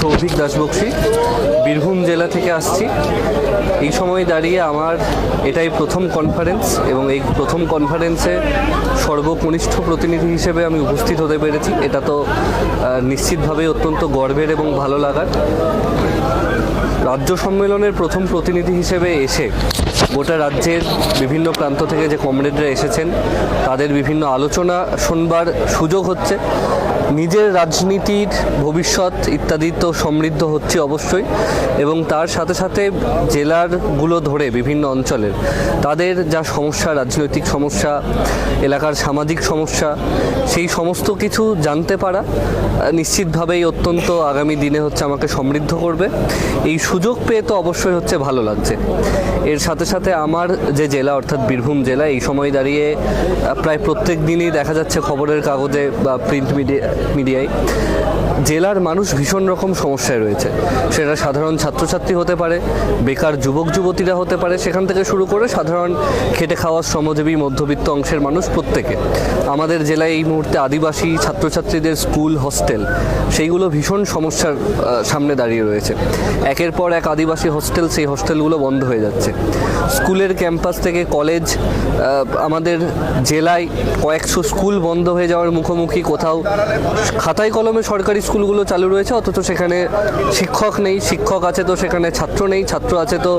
সৌভিক দাসবক্সি, বীরভূম জেলা থেকে আসছি। এই সময় দাঁড়িয়ে আমার এটাই প্রথম কনফারেন্স এবং এই প্রথম কনফারেন্সে সর্বকনিষ্ঠ প্রতিনিধি হিসেবে আমি উপস্থিত হতে পেরেছি। এটা তো নিশ্চিতভাবেই অত্যন্ত গর্বের এবং ভালো লাগার। রাজ্য সম্মেলনের প্রথম প্রতিনিধি হিসেবে এসে গোটা রাজ্যের বিভিন্ন প্রান্ত থেকে যে কমরেডরা এসেছেন, তাদের বিভিন্ন আলোচনা শুনবার সুযোগ হচ্ছে। নিজের রাজনীতির ভবিষ্যৎ ইত্যাদি তো সমৃদ্ধ হচ্ছে অবশ্যই এবং তার সাথে সাথে জেলারগুলো ধরে বিভিন্ন অঞ্চলের তাদের যা সমস্যা, রাজনৈতিক সমস্যা, এলাকার সামাজিক সমস্যা, সেই সমস্ত কিছু জানতে পারা, নিশ্চিতভাবেই অত্যন্ত আগামী দিনে হচ্ছে আমাকে সমৃদ্ধ করবে। এই সুযোগ পেয়ে তো অবশ্যই হচ্ছে ভালো লাগছে। এর সাথে সাথে আমার যে জেলা, অর্থাৎ বীরভূম জেলা, এই সময় দাঁড়িয়ে প্রায় প্রত্যেক দিনই দেখা যাচ্ছে খবরের কাগজে বা প্রিন্ট মিডিয়া মিডিয়ায়। জেলার মানুষ ভীষণ রকম সমস্যায় রয়েছে। সেটা সাধারণ ছাত্রছাত্রী হতে পারে, বেকার যুবক যুবতীরা হতে পারে, সেখান থেকে শুরু করে সাধারণ খেটে খাওয়া শ্রমজীবী মধ্যবিত্ত অংশের মানুষ প্রত্যেকে। আমাদের জেলায় এই মুহূর্তে আদিবাসী ছাত্রছাত্রীদের স্কুল, হস্টেল, সেইগুলো ভীষণ সমস্যার সামনে দাঁড়িয়ে রয়েছে। একের পর এক আদিবাসী হোস্টেল, সেই হস্টেলগুলো বন্ধ হয়ে যাচ্ছে। স্কুলের ক্যাম্পাস থেকে কলেজ আমাদের জেলায় কয়েকশো স্কুল বন্ধ হয়ে যাওয়ার মুখোমুখি, কোথাও খাতায় কলমে সরকারি স্কুলগুলো চালু রয়েছে, অথচ সেখানে শিক্ষক নেই, শিক্ষক আছে তো, সেখানে ছাত্র নেই, ছাত্র আছে তো।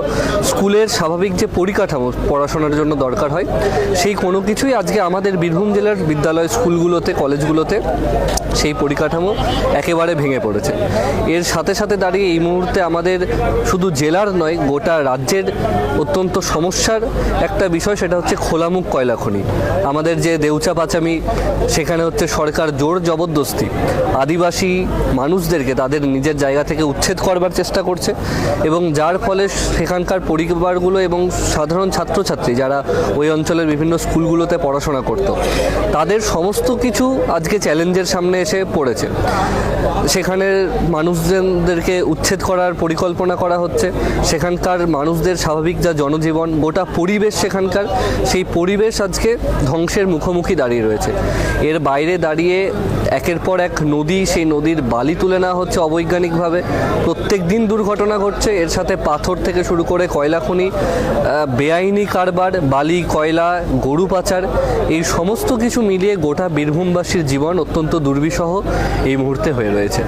স্কুলের স্বাভাবিক যে পরিকাঠামো পড়াশোনার জন্য দরকার হয়, সেই কোনো কিছুই আজকে আমাদের বীরভূম জেলার বিদ্যালয় স্কুলগুলোতে, কলেজগুলোতে সেই পরিকাঠামো একেবারে ভেঙে পড়েছে। এর সাথে সাথে দাঁড়িয়ে এই মুহূর্তে আমাদের শুধু জেলার নয়, গোটা রাজ্যের অত্যন্ত সমস্যার একটা বিষয়, সেটা হচ্ছে খোলামুখ কয়লা খনি। আমাদের যে দেউচা পাচামি, সেখানে হচ্ছে সরকার জোর জবরদস্তি আদিবাসী মানুষদেরকে তাদের নিজের জায়গা থেকে উচ্ছেদ করবার চেষ্টা করছে এবং যার ফলে সেখানকার পরিবারগুলো এবং সাধারণ ছাত্রছাত্রী যারা ওই অঞ্চলের বিভিন্ন স্কুলগুলোতে পড়াশোনা করত, তাদের সমস্ত কিছু আজকে চ্যালেঞ্জের সামনে এসে পড়েছে। সেখানের মানুষজনদেরকে উচ্ছেদ করার পরিকল্পনা করা হচ্ছে। সেখানকার মানুষদের স্বাভাবিক যা জনজীবন, গোটা পরিবেশ সেখানকার, সেই পরিবেশ আজকে ধ্বংসের মুখোমুখি দাঁড়িয়ে রয়েছে। এর বাইরে দাঁড়িয়ে একের পর এক নদী, সেই নদীর বালি তুলে নেওয়া হচ্ছে অবৈজ্ঞানিকভাবে। প্রত্যেক দিন দুর্ঘটনা ঘটছে। এর সাথে পাথর থেকে শুরু করে কয়লা খনি বেআইনি কারবার, বালি, কয়লা, গরু পাচার, এই সমস্ত কিছু মিলিয়ে গোটা বীরভূমবাসীর জীবন অত্যন্ত দুর্বিষহ এই মুহূর্তে হয়ে রয়েছে।